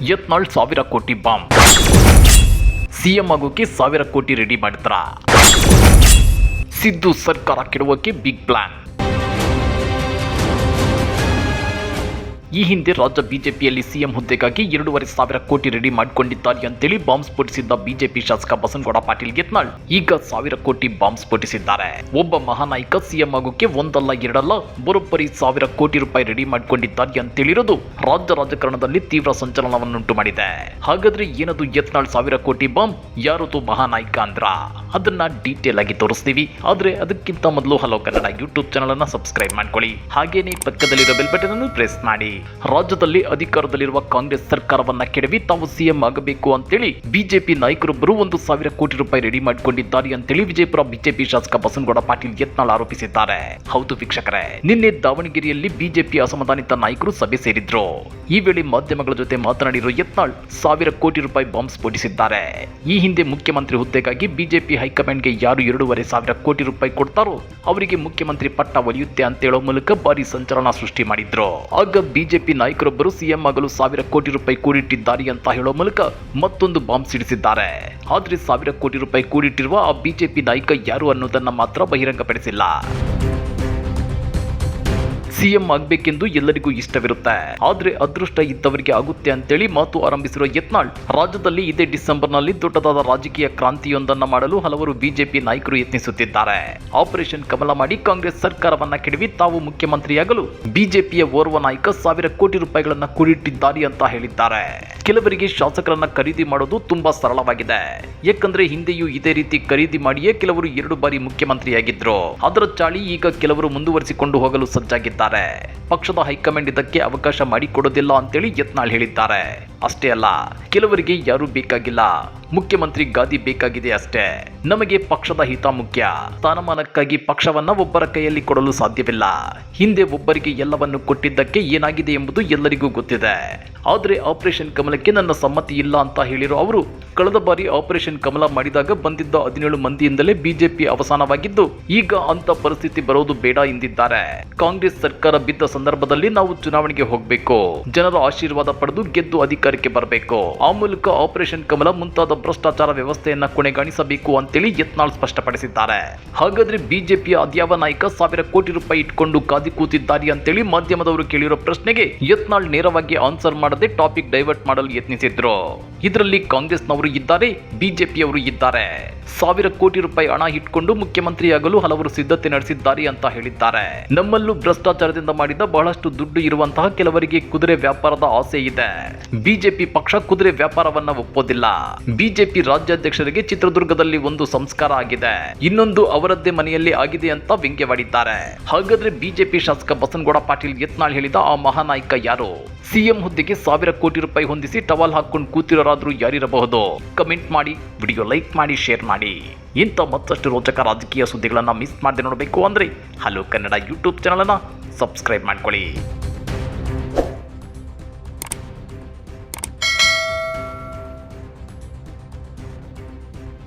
ಯತ್ನಾಳ್ ಸಾವಿರ ಕೋಟಿ bomb. CM ಆಗೋಕೆ ಸಾವಿರ ಕೋಟಿ ರೆಡಿ ಮಾಡಿದ್ರ. ಸಿದ್ದು ಸರ್ಕಾರ ಕೆಡುವಕ್ಕೆ ಬಿಗ್ ಪ್ಲಾನ್. ಈ ಹಿಂದೆ ರಾಜ್ಯ ಬಿಜೆಪಿಯಲ್ಲಿ ಸಿಎಂ ಹುದ್ದೆಗಾಗಿ ಎರಡೂವರೆ ಸಾವಿರ ಕೋಟಿ ರೆಡಿ ಮಾಡಿಕೊಂಡಿದ್ದಾರೆ ಅಂತೇಳಿ ಬಾಂಬ್ ಸ್ಫೋಟಿಸಿದ್ದ ಬಿಜೆಪಿ ಶಾಸಕ ಬಸನಗೌಡ ಪಾಟೀಲ್ ಯತ್ನಾಳ್ ಈಗ ಸಾವಿರ ಕೋಟಿ ಬಾಂಬ್ ಸ್ಫೋಟಿಸಿದ್ದಾರೆ. ಒಬ್ಬ ಮಹಾನಾಯಕ ಸಿಎಂ ಆಗೋಕೆ ಒಂದಲ್ಲ ಎರಡಲ್ಲ, ಬರೋಬ್ಬರಿ ಸಾವಿರ ಕೋಟಿ ರೂಪಾಯಿ ರೆಡಿ ಮಾಡಿಕೊಂಡಿದ್ದಾರೆ ಅಂತೇಳಿರೋದು ರಾಜ್ಯ ರಾಜಕಾರಣದಲ್ಲಿ ತೀವ್ರ ಸಂಚಲನವನ್ನುಂಟು ಮಾಡಿದೆ. ಹಾಗಾದ್ರೆ ಏನದು ಯತ್ನಾಳ್ ಸಾವಿರ ಕೋಟಿ ಬಾಂಬ್? ಯಾರದು ಮಹಾನಾಯಕ ಅಂದ್ರ? ಅದನ್ನ ಡೀಟೇಲ್ ಆಗಿ ತೋರಿಸ್ತೀವಿ. ಆದ್ರೆ ಅದಕ್ಕಿಂತ ಮೊದಲು ಹಲೋ ಕನ್ನಡ ಯೂಟ್ಯೂಬ್ ಚಾನಲ್ ಅನ್ನ ಸಬ್ಸ್ಕ್ರೈಬ್ ಮಾಡ್ಕೊಳ್ಳಿ. ಹಾಗೇನೆ ಪಕ್ಕದಲ್ಲಿರೋ ಬೆಲ್ ಬಟನ್ ಅನ್ನು ಪ್ರೆಸ್ ಮಾಡಿ. ರಾಜ್ಯದಲ್ಲಿ ಅಧಿಕಾರದಲ್ಲಿರುವ ಕಾಂಗ್ರೆಸ್ ಸರ್ಕಾರವನ್ನ ಕೆಡವಿ ತಾವು ಸಿಎಂ ಆಗಬೇಕು ಅಂತೇಳಿ ಬಿಜೆಪಿ ನಾಯಕರೊಬ್ಬರು ಒಂದು ಸಾವಿರ ಕೋಟಿ ರೂಪಾಯಿ ರೆಡಿ ಮಾಡಿಕೊಂಡಿದ್ದಾರೆ ಅಂತೇಳಿ ವಿಜಯಪುರ ಬಿಜೆಪಿ ಶಾಸಕ ಬಸನಗೌಡ ಪಾಟೀಲ್ ಯತ್ನಾಳ್ ಆರೋಪಿಸಿದ್ದಾರೆ. ಹೌದು ವೀಕ್ಷಕರೇ, ನಿನ್ನೆ ದಾವಣಗೆರೆಯಲ್ಲಿ ಬಿಜೆಪಿ ಅಸಮಾಧಾನಿತ ನಾಯಕರು ಸಭೆ ಸೇರಿದ್ರು. ಈ ವೇಳೆ ಮಾಧ್ಯಮಗಳ ಜೊತೆ ಮಾತನಾಡಿರುವ ಯತ್ನಾಳ್ ಸಾವಿರ ಕೋಟಿ ರೂಪಾಯಿ ಬಾಂಬ್ ಸ್ಫೋಟಿಸಿದ್ದಾರೆ ಈ ಹಿಂದೆ ಮುಖ್ಯಮಂತ್ರಿ ಹುದ್ದೆಗಾಗಿ ಬಿಜೆಪಿ ಹೈಕಮಾಂಡ್ಗೆ ಯಾರು ಎರಡೂವರೆ ಸಾವಿರ ಕೋಟಿ ರೂಪಾಯಿ ಕೊಡ್ತಾರೋ ಅವರಿಗೆ ಮುಖ್ಯಮಂತ್ರಿ ಪಟ್ಟ ಒಲಿಯುತ್ತೆ ಅಂತ ಹೇಳೋ ಮೂಲಕ ಭಾರಿ ಸಂಚಲನ ಸೃಷ್ಟಿ ಮಾಡಿದ್ರು. ಆಗ ಬಿಜೆಪಿ ನಾಯಕರೊಬ್ಬರು ಸಿಎಂ ಆಗಲು ಸಾವಿರ ಕೋಟಿ ರೂಪಾಯಿ ಕೂಡಿಟ್ಟಿದ್ದಾರೆ ಅಂತ ಹೇಳೋ ಮೂಲಕ ಮತ್ತೊಂದು ಬಾಂಬ್ ಸಿಡಿಸಿದ್ದಾರೆ. ಆದ್ರೆ ಸಾವಿರ ಕೋಟಿ ರೂಪಾಯಿ ಕೂಡಿಟ್ಟಿರುವ ಆ ಬಿಜೆಪಿ ನಾಯಕ ಯಾರು ಅನ್ನೋದನ್ನ ಮಾತ್ರ ಬಹಿರಂಗಪಡಿಸಿಲ್ಲ. ಸಿಎಂ ಆಗ್ಬೇಕೆಂದು ಎಲ್ಲರಿಗೂ ಇಷ್ಟವಿರುತ್ತೆ. ಆದ್ರೆ ಅದೃಷ್ಟ ಇದ್ದವರಿಗೆ ಆಗುತ್ತೆ ಅಂತೇಳಿ ಮಾತು ಆರಂಭಿಸಿರುವ ಯತ್ನಾಳ್, ರಾಜ್ಯದಲ್ಲಿ ಇದೇ ಡಿಸೆಂಬರ್ನಲ್ಲಿ ದೊಡ್ಡದಾದ ರಾಜಕೀಯ ಕ್ರಾಂತಿಯೊಂದನ್ನ ಮಾಡಲು ಹಲವರು ಬಿಜೆಪಿ ನಾಯಕರು ಯತ್ನಿಸುತ್ತಿದ್ದಾರೆ. ಆಪರೇಷನ್ ಕಮಲ ಮಾಡಿ ಕಾಂಗ್ರೆಸ್ ಸರ್ಕಾರವನ್ನ ಕೆಡವಿ ತಾವು ಮುಖ್ಯಮಂತ್ರಿಯಾಗಲು ಬಿಜೆಪಿಯ ಓರ್ವ ನಾಯಕ ಸಾವಿರ ಕೋಟಿ ರೂಪಾಯಿಗಳನ್ನ ಕೂಡಿಟ್ಟಿದ್ದಾರೆ ಅಂತ ಹೇಳಿದ್ದಾರೆ. ಕೆಲವರಿಗೆ ಶಾಸಕರನ್ನ ಖರೀದಿ ಮಾಡೋದು ತುಂಬಾ ಸರಳವಾಗಿದೆ. ಯಾಕಂದ್ರೆ ಹಿಂದೆಯೂ ಇದೇ ರೀತಿ ಖರೀದಿ ಮಾಡಿಯೇ ಕೆಲವರು ಎರಡು ಬಾರಿ ಮುಖ್ಯಮಂತ್ರಿಯಾಗಿದ್ರು. ಅದರ ಚಾಳಿ ಈಗ ಕೆಲವರು ಮುಂದುವರಿಸಿಕೊಂಡು ಹೋಗಲು ಸಜ್ಜಾಗಿದ್ದಾರೆ. ಪಕ್ಷದ ಹೈಕಮಾಂಡ್ ಇದಕ್ಕೆ ಅವಕಾಶ ಮಾಡಿಕೊಡೋದಿಲ್ಲ ಅಂತೇಳಿ ಯತ್ನಾಳ್ ಹೇಳಿದ್ದಾರೆ. ಅಷ್ಟೇ ಅಲ್ಲ, ಕೆಲವರಿಗೆ ಯಾರು ಬೇಕಾಗಿಲ್ಲ. ಮುಖ್ಯಮಂತ್ರಿ ಗಾದಿ ಬೇಕಾಗಿದೆ ಅಷ್ಟೇ. ನಮಗೆ ಪಕ್ಷದ ಹಿತ ಮುಖ್ಯ. ಸ್ಥಾನಮಾನಕ್ಕಾಗಿ ಪಕ್ಷವನ್ನ ಒಬ್ಬರ ಕೈಯಲ್ಲಿ ಕೊಡಲು ಸಾಧ್ಯವಿಲ್ಲ. ಹಿಂದೆ ಒಬ್ಬರಿಗೆ ಎಲ್ಲವನ್ನು ಕೊಟ್ಟಿದ್ದಕ್ಕೆ ಏನಾಗಿದೆ ಎಂಬುದು ಎಲ್ಲರಿಗೂ ಗೊತ್ತಿದೆ. ಆದ್ರೆ ಆಪರೇಷನ್ ಕಮಲಕ್ಕೆ ನನ್ನ ಸಮ್ಮತಿ ಇಲ್ಲ ಅಂತ ಹೇಳಿರೋ ಅವರು, ಕಳೆದ ಬಾರಿ ಆಪರೇಷನ್ ಕಮಲ ಮಾಡಿದಾಗ ಬಂದಿದ್ದ ಹದಿನೇಳು ಮಂದಿಯಿಂದಲೇ ಬಿಜೆಪಿ ಅವಸಾನವಾಗಿದ್ದು, ಈಗ ಅಂತ ಪರಿಸ್ಥಿತಿ ಬರೋದು ಬೇಡ ಎಂದಿದ್ದಾರೆ. ಕಾಂಗ್ರೆಸ್ ಸರ್ಕಾರ ಬಿದ್ದ ಸಂದರ್ಭದಲ್ಲಿ ನಾವು ಚುನಾವಣೆಗೆ ಹೋಗಬೇಕು. ಜನರ ಆಶೀರ್ವಾದ ಪಡೆದು ಗೆದ್ದು ಅಧಿಕಾರಕ್ಕೆ ಬರಬೇಕು. ಆ ಮೂಲಕ ಆಪರೇಷನ್ ಕಮಲ ಮುಂತಾದ ಭ್ರಷ್ಟಾಚಾರ ವ್ಯವಸ್ಥೆಯನ್ನ ಕೊನೆಗಾಣಿಸಬೇಕು ಅಂತೇಳಿ ಯತ್ನಾಳ್ ಸ್ಪಷ್ಟಪಡಿಸಿದ್ದಾರೆ. ಹಾಗಾದ್ರೆ ಬಿಜೆಪಿಯ ಅದ್ಯಾವ ನಾಯಕ ಸಾವಿರ ಕೋಟಿ ರೂಪಾಯಿ ಇಟ್ಕೊಂಡು ಕಾದಿ ಕೂತಿದ್ದಾರೆ ಅಂತೇಳಿ ಮಾಧ್ಯಮದವರು ಕೇಳಿರೋ ಪ್ರಶ್ನೆಗೆ ಯತ್ನಾಳ್ ನೇರವಾಗಿ ಆನ್ಸರ್ ಮಾಡದೆ ಟಾಪಿಕ್ ಡೈವರ್ಟ್ ಮಾಡಲು ಯತ್ನಿಸಿದ್ರು. ಇದರಲ್ಲಿ ಕಾಂಗ್ರೆಸ್ನವರು ಇದ್ದಾರೆ, ಬಿಜೆಪಿಯವರು ಇದ್ದಾರೆ. ಸಾವಿರ ಕೋಟಿ ರೂಪಾಯಿ ಹಣ ಇಟ್ಕೊಂಡು ಮುಖ್ಯಮಂತ್ರಿಯಾಗಲು ಹಲವರು ಸಿದ್ಧತೆ ನಡೆಸಿದ್ದಾರೆ ಅಂತ ಹೇಳಿದ್ದಾರೆ. ನಮ್ಮಲ್ಲೂ ಭ್ರಷ್ಟಾಚಾರದಿಂದ ಮಾಡಿದ ಬಹಳಷ್ಟು ದುಡ್ಡು ಇರುವಂತಹ ಕೆಲವರಿಗೆ ಕುದುರೆ ವ್ಯಾಪಾರದ ಆಸೆ ಇದೆ. ಬಿಜೆಪಿ ಪಕ್ಷ ಕುದುರೆ ವ್ಯಾಪಾರವನ್ನ ಒಪ್ಪೋದಿಲ್ಲ. ಬಿಜೆಪಿ ರಾಜ್ಯಾಧ್ಯಕ್ಷರಿಗೆ ಚಿತ್ರದುರ್ಗದಲ್ಲಿ ಒಂದು ಸಂಸ್ಕಾರ ಆಗಿದೆ. ಇನ್ನೊಂದು ಅವರದ್ದೇ ಮನೆಯಲ್ಲಿ ಆಗಿದೆ ಅಂತ ವ್ಯಂಗ್ಯವಾಡಿದ್ದಾರೆ. ಹಾಗಾದ್ರೆ ಬಿಜೆಪಿ ಶಾಸಕ ಬಸನಗೌಡ ಪಾಟೀಲ್ ಯತ್ನಾಳ್ ಹೇಳಿದ ಆ ಮಹಾನಾಯಕ ಯಾರು? ಸಿಎಂ ಹುದ್ದೆಗೆ ಸಾವಿರ ಕೋಟಿ ರೂಪಾಯಿ ಹೊಂದಿಸಿ ಟವಲ್ ಹಾಕೊಂಡು ಕೂತಿರೋರಾದ್ರೂ ಯಾರಿರಬಹುದು? ಕಮೆಂಟ್ ಮಾಡಿ, ವಿಡಿಯೋ ಲೈಕ್ ಮಾಡಿ, ಶೇರ್ ಮಾಡಿ. ಇಂಥ ಮತ್ತಷ್ಟು ರೋಚಕ ರಾಜಕೀಯ ಸುದ್ದಿಗಳನ್ನು ಮಿಸ್ ಮಾಡದೆ ನೋಡಬೇಕು ಅಂದ್ರೆ ಹಲೋ ಕನ್ನಡ ಯೂಟ್ಯೂಬ್ ಚಾನಲನ್ನು ಸಬ್ಸ್ಕ್ರೈಬ್ ಮಾಡ್ಕೊಳ್ಳಿ.